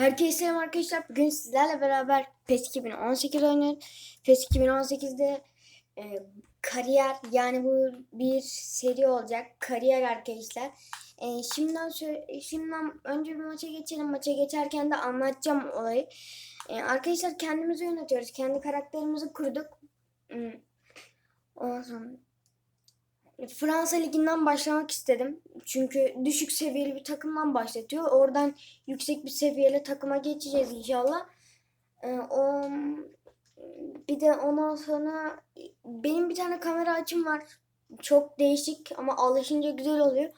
Herkese selam arkadaşlar. Bugün sizlerle beraber PES 2018 oynuyoruz. PES 2018'de e, kariyer yani bu bir seri olacak. Kariyer arkadaşlar. E, şimdiden şimdiden önce bir maça geçelim. Maça geçerken de anlatacağım olayı. E, arkadaşlar kendimizi yönetiyoruz. Kendi karakterimizi kurduk. Hmm. Ondan sonra Fransa Ligi'nden başlamak istedim. Çünkü düşük seviyeli bir takımdan başlatıyor. Oradan yüksek bir seviyeli takıma geçeceğiz inşallah. Ee, o bir de ondan sonra benim bir tane kamera açım var. Çok değişik ama alışınca güzel oluyor.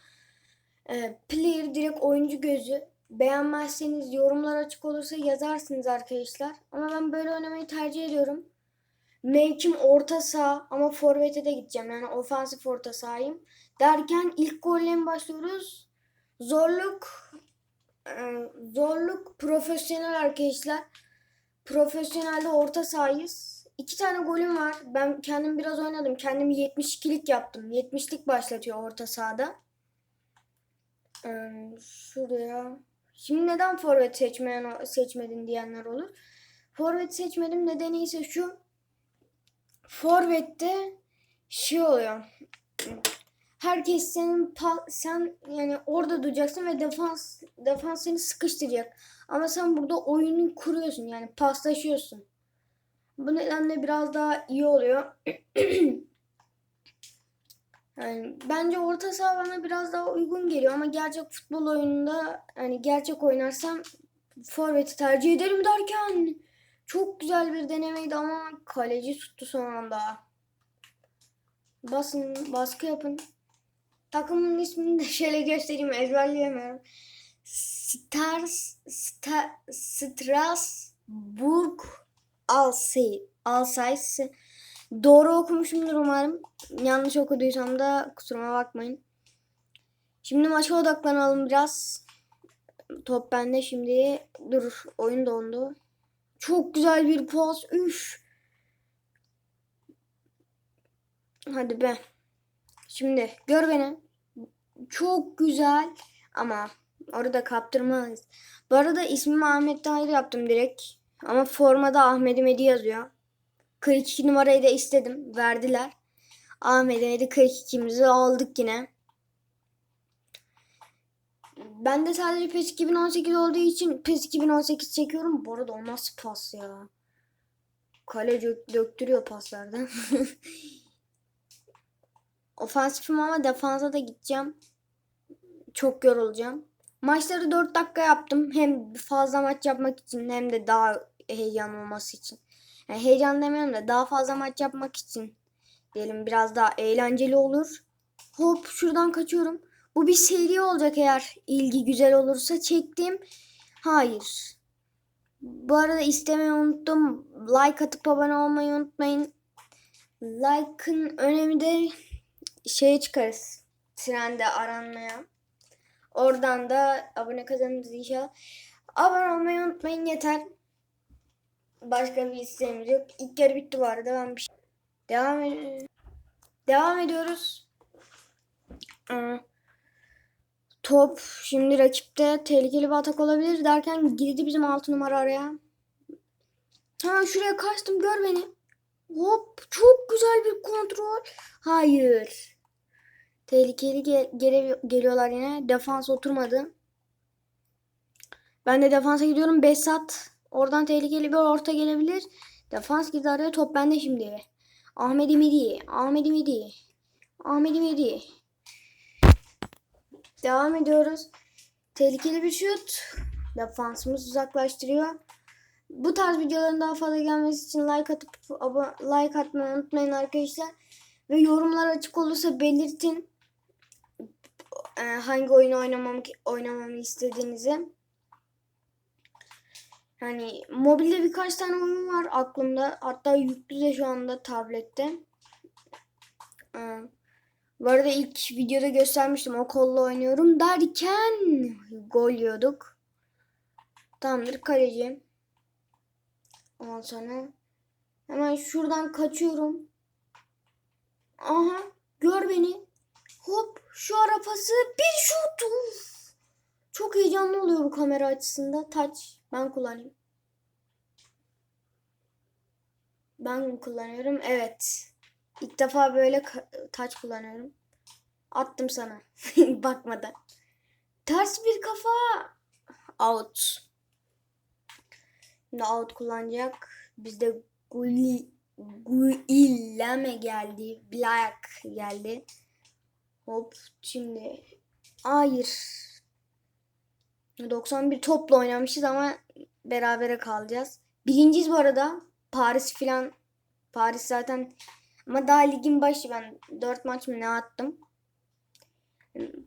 Ee, player direkt oyuncu gözü. Beğenmezseniz yorumlar açık olursa yazarsınız arkadaşlar. Ama ben böyle oynamayı tercih ediyorum. Mevkim orta saha ama forvete de gideceğim. Yani ofansif orta sahayım. Derken ilk golle mi başlıyoruz? Zorluk e, zorluk profesyonel arkadaşlar. Profesyonelde orta sahayız. İki tane golüm var. Ben kendim biraz oynadım. Kendimi 72'lik yaptım. 70'lik başlatıyor orta sahada. Ee, şuraya. Şimdi neden forvet seçmeyen seçmedin diyenler olur. Forvet seçmedim nedeni ise şu. Forvet'te şey oluyor. Herkes senin sen yani orada duracaksın ve defans defans seni sıkıştıracak. Ama sen burada oyunu kuruyorsun yani paslaşıyorsun. Bu nedenle biraz daha iyi oluyor. yani bence orta saha bana biraz daha uygun geliyor ama gerçek futbol oyununda yani gerçek oynarsam forveti tercih ederim derken çok güzel bir denemeydi ama kaleci tuttu son anda. Basın, baskı yapın. Takımın ismini de şöyle göstereyim ezberleyemiyorum. Stars, Sta, Strasbourg Alsay, Alsays. Doğru okumuşumdur umarım. Yanlış okuduysam da kusuruma bakmayın. Şimdi maça odaklanalım biraz. Top bende şimdi. Dur oyun dondu. Çok güzel bir pas. Üf. Hadi be. Şimdi gör beni. Çok güzel ama orada kaptırmayız. Bu arada ismimi Ahmet Tahir yaptım direkt. Ama formada Ahmet Medi yazıyor. 42 numarayı da istedim. Verdiler. Ahmet Medi 42'mizi aldık yine. Ben de sadece PES 2018 olduğu için PES 2018 çekiyorum. Bu arada o nasıl pas ya? Kale dök- döktürüyor paslardan. Ofansifim ama defansa da gideceğim. Çok yorulacağım. Maçları 4 dakika yaptım. Hem fazla maç yapmak için hem de daha heyecan olması için. Yani heyecan demiyorum da daha fazla maç yapmak için. Diyelim biraz daha eğlenceli olur. Hop şuradan kaçıyorum. Bu bir seri olacak eğer ilgi güzel olursa çektim. Hayır. Bu arada istemeyi unuttum. Like atıp abone olmayı unutmayın. Like'ın önemi de şeye çıkarız. Trende aranmaya. Oradan da abone kazanırız inşallah. Abone olmayı unutmayın yeter. Başka bir isteğimiz yok. İlk yarı bitti bu arada. Ben bir şey... Devam ed- Devam ediyoruz. Aa. Top şimdi rakipte tehlikeli bir atak olabilir derken girdi bizim 6 numara araya. Hemen şuraya kaçtım gör beni. Hop çok güzel bir kontrol. Hayır. Tehlikeli ge- gele- geliyorlar yine. Defans oturmadı. Ben de defansa gidiyorum. Besat. Oradan tehlikeli bir orta gelebilir. Defans girdi araya. Top bende şimdi. Ahmet İmidi. Ahmet İmidi. Ahmet İmidi. Devam ediyoruz. Tehlikeli bir şut. Defansımız uzaklaştırıyor. Bu tarz videoların daha fazla gelmesi için like atıp like atmayı unutmayın arkadaşlar. Ve yorumlar açık olursa belirtin. Ee, hangi oyunu oynamamı, oynamamı istediğinizi. Yani mobilde birkaç tane oyun var aklımda. Hatta yüklü de şu anda tablette. Ee, bu arada ilk videoda göstermiştim. O kolla oynuyorum derken gol yiyorduk. Tamamdır kaleci. Ondan sonra hemen şuradan kaçıyorum. Aha gör beni. Hop şu ara pası bir şut. Uf. Çok heyecanlı oluyor bu kamera açısında. Touch. Ben kullanayım. Ben kullanıyorum. Evet. İlk defa böyle touch kullanıyorum. Attım sana. Bakmadan. Ters bir kafa. Out. Şimdi out kullanacak. Bizde Guli Guilleme geldi. Black geldi. Hop şimdi hayır. 91 topla oynamışız ama berabere kalacağız. Birinciyiz bu arada. Paris filan Paris zaten ama daha ligin başı ben 4 maç mı ne attım.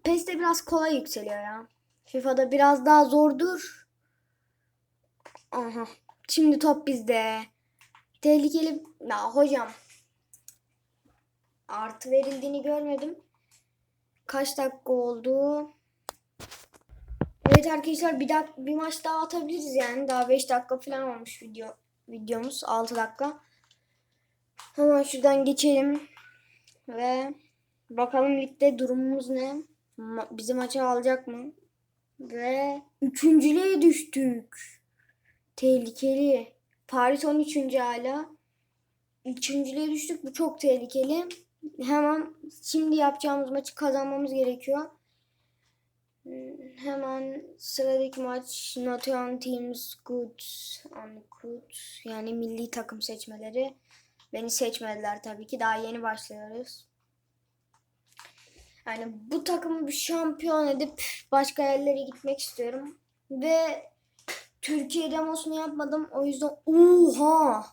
PES'te biraz kolay yükseliyor ya. FIFA'da biraz daha zordur. Aha. Şimdi top bizde. Tehlikeli. Ya hocam. Artı verildiğini görmedim. Kaç dakika oldu? Evet arkadaşlar bir dak bir maç daha atabiliriz yani. Daha 5 dakika falan olmuş video videomuz. 6 dakika. Hemen şuradan geçelim. Ve bakalım ligde durumumuz ne? Ma- bizi maça alacak mı? Ve üçüncülüğe düştük. Tehlikeli. Paris 13. hala. Üçüncülüğe düştük. Bu çok tehlikeli. Hemen şimdi yapacağımız maçı kazanmamız gerekiyor. Hemen sıradaki maç Nottingham Teams Good and Good yani milli takım seçmeleri. Beni seçmediler tabii ki. Daha yeni başlıyoruz. Yani bu takımı bir şampiyon edip başka yerlere gitmek istiyorum. Ve Türkiye demosunu yapmadım. O yüzden oha!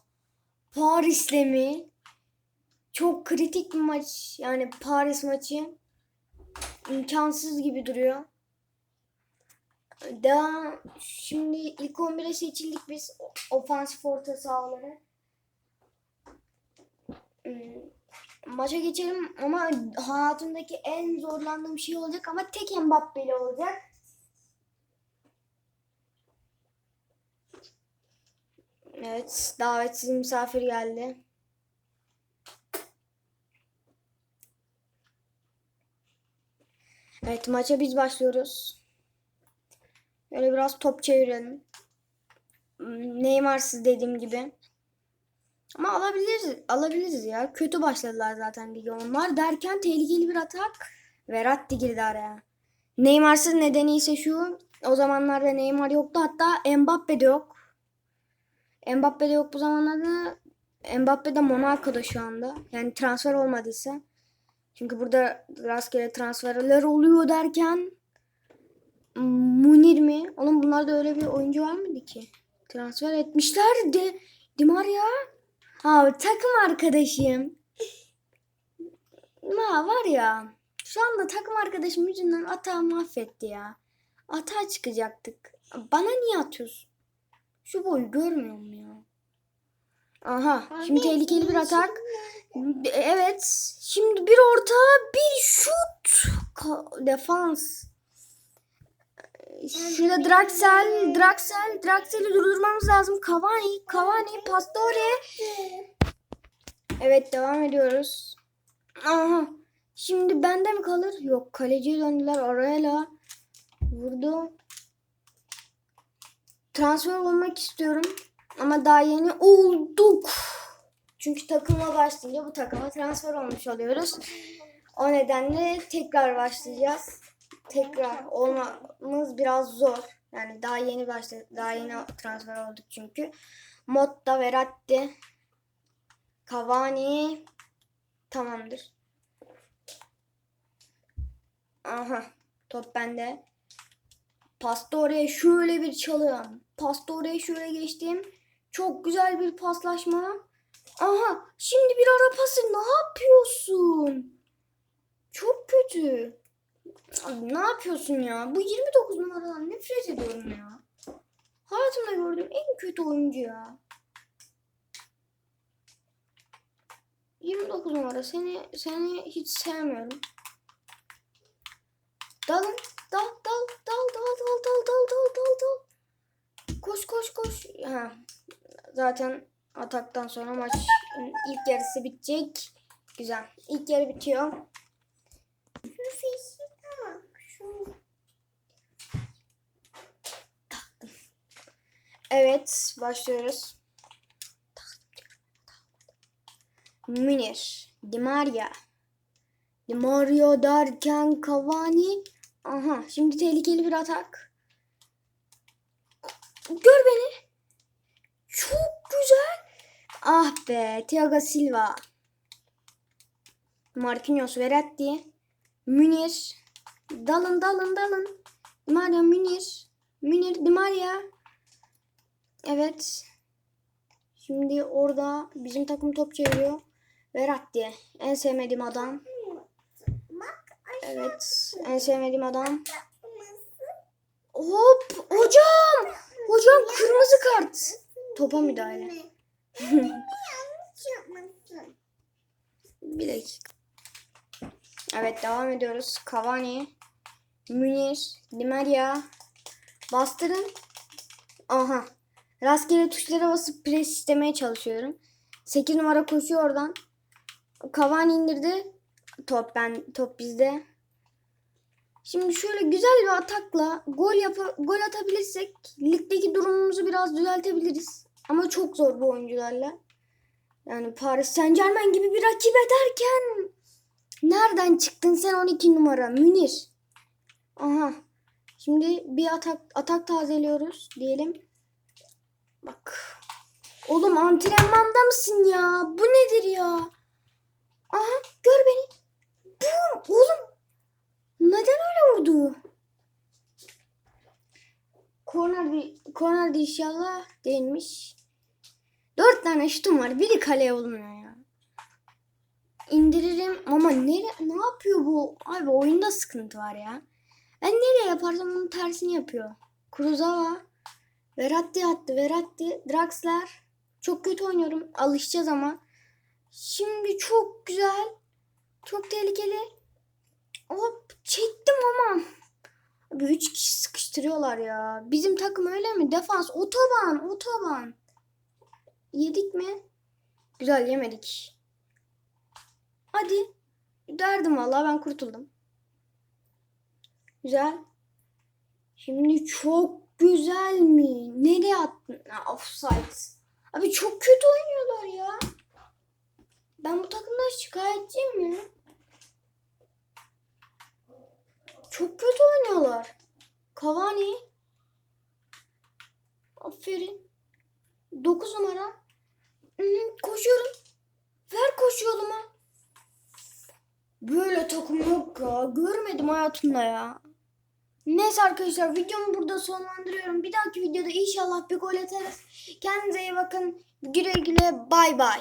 Paris'le mi? Çok kritik bir maç. Yani Paris maçı imkansız gibi duruyor. Devam. Şimdi ilk 11'e seçildik biz. Ofansif orta sahaları. Hmm, Maça geçelim ama hayatımdaki en zorlandığım şey olacak ama tek Mbappe'li olacak. Evet, davetsiz misafir geldi. Evet, maça biz başlıyoruz. Böyle biraz top çevirelim. Hmm, Neymar'sız dediğim gibi. Ama alabiliriz, alabiliriz ya. Kötü başladılar zaten lige onlar. Derken tehlikeli bir atak. Verratti girdi araya. Neymar'sız nedeni ise şu. O zamanlarda Neymar yoktu. Hatta Mbappe de yok. Mbappe de yok bu zamanlarda. Mbappe de Monaco'da şu anda. Yani transfer olmadıysa. Çünkü burada rastgele transferler oluyor derken Munir mi? Oğlum bunlarda öyle bir oyuncu var mıydı ki? Transfer etmişler de Di Maria. Ha takım arkadaşım. Ma var ya. Şu anda takım arkadaşım yüzünden atağı mahvetti ya. Atağa çıkacaktık. Bana niye atıyorsun? Şu boyu görmüyor musun ya? Aha. Şimdi tehlikeli bir atak. Evet. Şimdi bir orta, bir şut. Defans. Şurada Draxel, Draxel, Draxel'i durdurmamız lazım. Cavani, Cavani, Pastore. Evet devam ediyoruz. Aha. Şimdi bende mi kalır? Yok kaleciye döndüler. Arayla vurdu. Transfer olmak istiyorum. Ama daha yeni olduk. Çünkü takıma başlayınca bu takıma transfer olmuş oluyoruz. O nedenle tekrar başlayacağız. Tekrar olmamız biraz zor. Yani daha yeni başladık. Daha yeni transfer olduk çünkü. Motta, Verratti, Cavani tamamdır. Aha. Top bende. Pastore'ye şöyle bir çalı. Pastore'ye şöyle geçtim. Çok güzel bir paslaşma. Aha. Şimdi bir ara pası. Ne yapıyorsun? Çok kötü. Abi ne yapıyorsun ya? Bu 29 numaradan nefret ediyorum ya. Hayatımda gördüğüm en kötü oyuncu ya. 29 numara seni seni hiç sevmiyorum. Dalın dal dal dal dal dal dal dal dal dal dal. Koş koş koş. Ha. Zaten ataktan sonra maç ilk yarısı bitecek. Güzel. İlk yarı bitiyor. Evet başlıyoruz. Münir. Di Maria. Di Maria derken Cavani. Aha şimdi tehlikeli bir atak. Gör beni. Çok güzel. Ah be Thiago Silva. Marquinhos Verratti. Münir. Dalın dalın dalın. Di Maria Münir. Münir Di Maria. Evet. Şimdi orada bizim takım top çeviriyor. Verratti. En sevmediğim adam. Evet. En sevmediğim adam. Hop. Hocam. Hocam kırmızı kart. Topa müdahale. Bir dakika. Evet devam ediyoruz. Cavani. Münir. Di Maria. Bastırın. Aha. Rastgele tuşlara basıp pres istemeye çalışıyorum. 8 numara koşuyor oradan. Cavani indirdi. Top ben top bizde. Şimdi şöyle güzel bir atakla gol yap gol atabilirsek ligdeki durumumuzu biraz düzeltebiliriz. Ama çok zor bu oyuncularla. Yani Paris Saint Germain gibi bir rakip ederken nereden çıktın sen 12 numara Münir? Aha. Şimdi bir atak atak tazeliyoruz diyelim. Bak. Oğlum antrenmanda mısın ya? Bu nedir ya? Aha gör beni. Bum. Oğlum. Neden öyle vurdu? Korner de inşallah değilmiş. Dört tane şutum var. Biri kaleye olmuyor ya. İndiririm ama nere ne yapıyor bu? Abi oyunda sıkıntı var ya. Ben nereye yaparsam onun tersini yapıyor. Kurzawa. Verratti attı. Verratti. Draxler. Çok kötü oynuyorum. Alışacağız ama. Şimdi çok güzel. Çok tehlikeli. Hop çektim ama. Abi üç kişi sıkıştırıyorlar ya. Bizim takım öyle mi? Defans. Otoban. Otoban. Yedik mi? Güzel yemedik. Hadi. Derdim vallahi ben kurtuldum. Güzel. Şimdi çok güzel mi? Nereye attın? Offside. Abi çok kötü oynuyorlar ya. Ben bu takımdan şikayetçiyim mi? Çok kötü oynuyorlar. Cavani. Aferin. 9 numara. Koşuyorum. Ver koş yoluma. Böyle takım yok ya. Görmedim hayatımda ya. Neyse arkadaşlar videomu burada sonlandırıyorum. Bir dahaki videoda inşallah bir gol atarız. Kendinize iyi bakın. Güle güle bay bay.